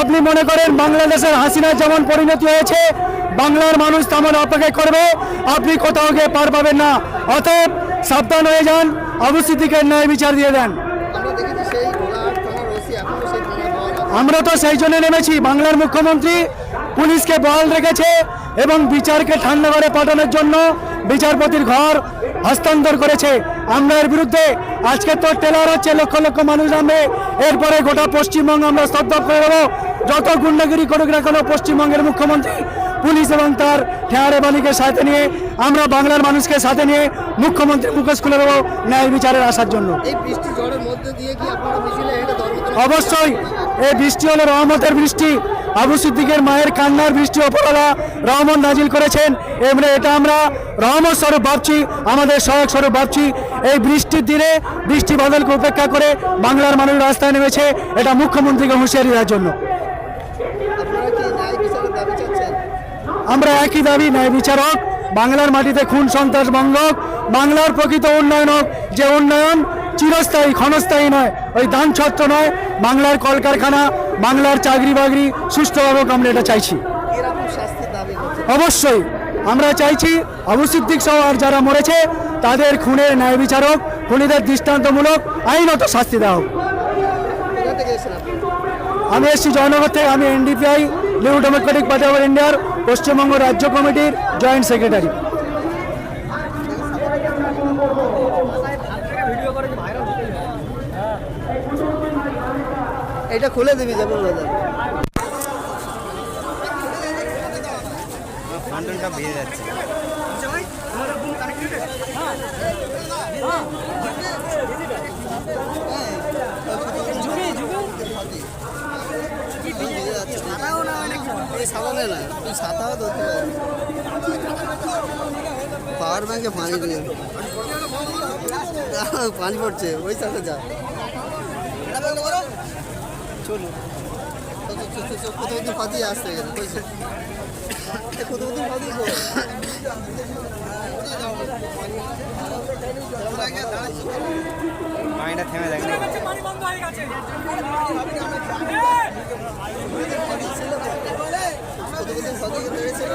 আপনি মনে করেন বাংলাদেশের হাসিনার যেমন পরিণতি হয়েছে বাংলার মানুষ তেমন অপেক্ষা করবে আপনি কোথাও গিয়ে পার পাবেন না। অতএব সাবধান হয়ে যান অবস্থিতিকে ন্যায় বিচার দিয়ে দেন। আমরা তো সেই জন্য নেমেছি বাংলার মুখ্যমন্ত্রী পুলিশকে বহাল রেখেছে এবং বিচারকে ঠান্ডা করে পাঠানোর জন্য বিচারপতির ঘর হস্তান্তর করেছে। আমরা এর বিরুদ্ধে আজকে তো টেলার হচ্ছে লক্ষ লক্ষ মানুষ নামবে। এরপরে গোটা পশ্চিমবঙ্গ আমরা স্তব্ধ করে দেবো যত গুন্ডাগিরি করুক না কেন পশ্চিমবঙ্গের মুখ্যমন্ত্রী পুলিশ এবং তার ঠেয়ারে বালিকে সাথে নিয়ে আমরা বাংলার মানুষকে সাথে নিয়ে মুখ্যমন্ত্রী মুখোশ খুলে দেবো ন্যায় বিচারের আসার জন্য। অবশ্যই এই বৃষ্টি হলো রহমতের বৃষ্টি। আবু সিদ্দিকের মায়ের কান্নার বৃষ্টি অপরালা রহমত নাজিল করেছেন। এবারে এটা আমরা রহমত স্বরূপ ভাবছি আমাদের সহায়ক স্বরূপ ভাবছি। এই বৃষ্টির দিনে বৃষ্টি বাদলকে উপেক্ষা করে বাংলার মানুষ রাস্তায় নেমেছে এটা মুখ্যমন্ত্রীকে হুঁশিয়ারি দেওয়ার জন্য। আমরা একই দাবি ন্যায় বিচারক বাংলার মাটিতে খুন সন্ত্রাস হোক, বাংলার প্রকৃত উন্নয়ন হোক যে উন্নয়ন চিরস্থায়ী ক্ষণস্থায়ী নয় ওই দান ছত্র নয় বাংলার কলকারখানা বাংলার চাকরি বাকরি সুস্থভাবে আমরা এটা চাইছি। অবশ্যই, আমরা চাইছি আবু সিদ্দিক সহ আর যারা মরেছে, তাদের খুনের ন্যায় বিচারক, খুনিদের দৃষ্টান্তমূলক আইনত শাস্তি দেওয়া হোক। আমি এসেছি জয়নগর থেকে, আমি NDPI, new democratic party of ইন্ডিয়ার পশ্চিমবঙ্গ রাজ্য কমিটির জয়েন্ট সেক্রেটারি। এটা খুলে দিবি যেমন দাদা ফান্ডনটা ভেঙে যাচ্ছে। এই সাদা নেই না তুই ছাতাও ধরতে পারবি পাওয়ার ব্যাংকে পানি দিয়ে পানি পড়ছে ওই সাথে যা। চলো কোথাও দিন ফাঁদি আসতে গেছে বুঝছে কোথাও দিন ফাঁদি পানিটা থেমে দেখেন কোথাও দিন ফাঁদি পেয়েছিল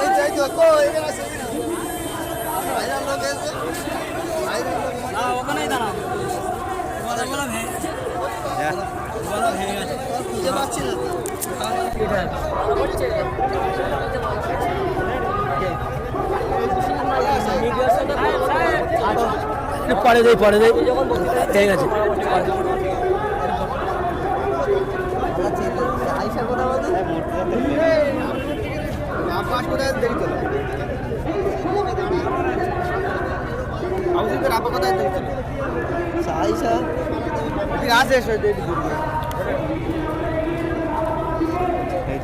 এই যাই তো কো এখানে আছে ভাইরাল লোক এসে ভাইরাল লোক খুঁজে পাচ্ছি না পরে দেই পরে দেই। ঠিক আছে। আইসা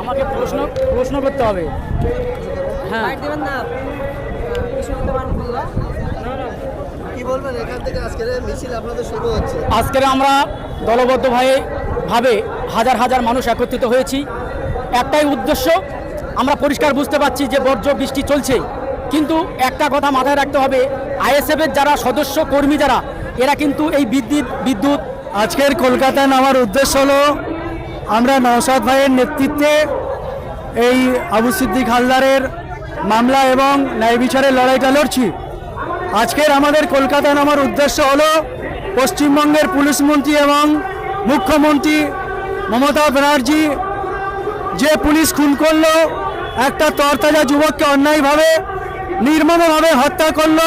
আমাকে প্রশ্ন প্রশ্ন করতে হবে। হ্যাঁ। কি বলবেন? এখান থেকে আজকের এই মিছিল আপনাদের শুরু হচ্ছে। আজকের আমরা দলবদ্ধভাবে ভাবে হাজার হাজার মানুষ একত্রিত হয়েছি। একটাই উদ্দেশ্য আমরা পরিষ্কার বুঝতে পারছি যে বর্জ্য বৃষ্টি চলছে। কিন্তু একটা কথা মাথায় রাখতে হবে আইএসএফের যারা সদস্য কর্মী যারা এরা কিন্তু এই বিদ্যুৎ বিদ্যুৎ আজকের কলকাতায় নামার উদ্দেশ্য হলো আমরা নওশাদ ভাইয়ের নেতৃত্বে এই আবু সিদ্দিক হালদারের মামলা এবং ন্যায় বিচারের লড়াইটা লড়ছি। আজকের আমাদের কলকাতায় নামার উদ্দেশ্য হলো পশ্চিমবঙ্গের পুলিশ মন্ত্রী এবং মুখ্যমন্ত্রী মমতা ব্যানার্জি যে পুলিশ খুন করল, একটা তরতাজা যুবককে অন্যায়ভাবে, নির্মমভাবে হত্যা করল,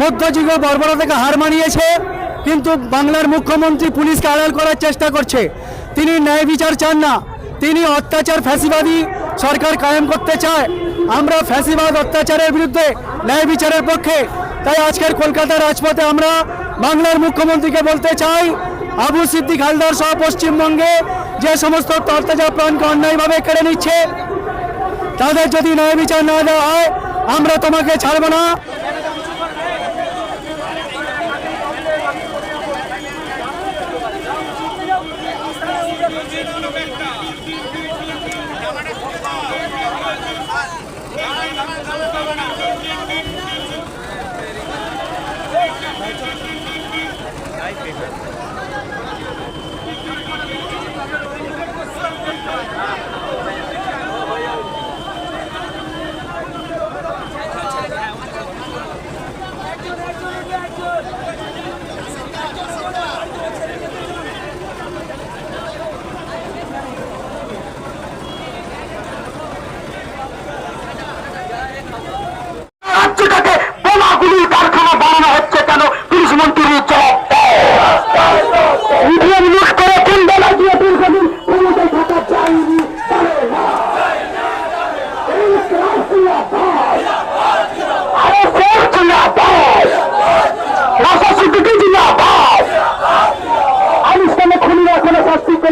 মধ্যযুগে বর্বরা থেকে হার মানিয়েছে, কিন্তু বাংলার মুখ্যমন্ত্রী পুলিশকে আড়াল করার চেষ্টা করছে। তিনি ন্যায় বিচার চান না। তিনি অত্যাচার ফ্যাসিবাদী সরকার কায়েম করতে চায়। আমরা ফ্যাসিবাদ অত্যাচারের বিরুদ্ধে ন্যায় বিচারের পক্ষে। তাই আজকের কলকাতার রাজপথে আমরা বাংলার মুখ্যমন্ত্রীকে বলতে চাই, আবু সিদ্দিক হালদার সহ পশ্চিমবঙ্গে যে সমস্ত তরতাজা প্রাণকে অন্যায়ভাবে কেড়ে নিচ্ছে, তাদের যদি ন্যায় বিচার না দেওয়া হয়, আমরা তোমাকে ছাড়বো না। my favorite.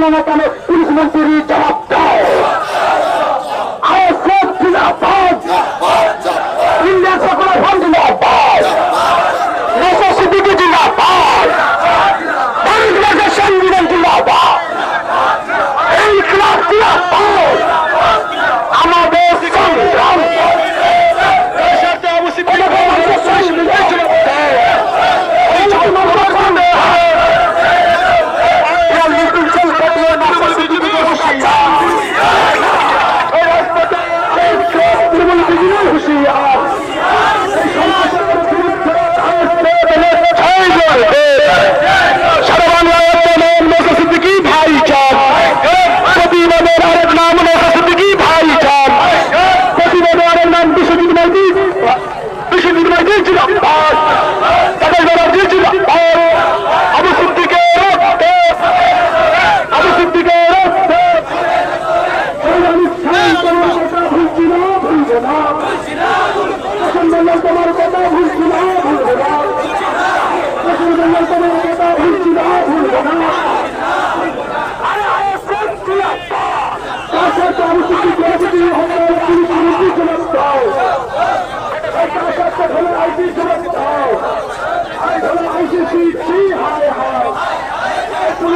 পেল না কেন পুলিশ মন্ত্রীর জবাব দেয়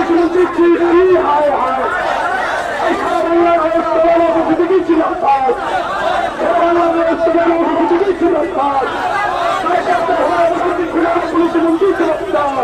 মুখ্যমন্ত্রী ছিলেন। হায় হায়। এই সারা বাংলার অবস্থা আমার বুঝে ছিল তার বাংলার অবস্থা আমার বুঝে ছিল তার পুলিশ মন্ত্রী ছিল তার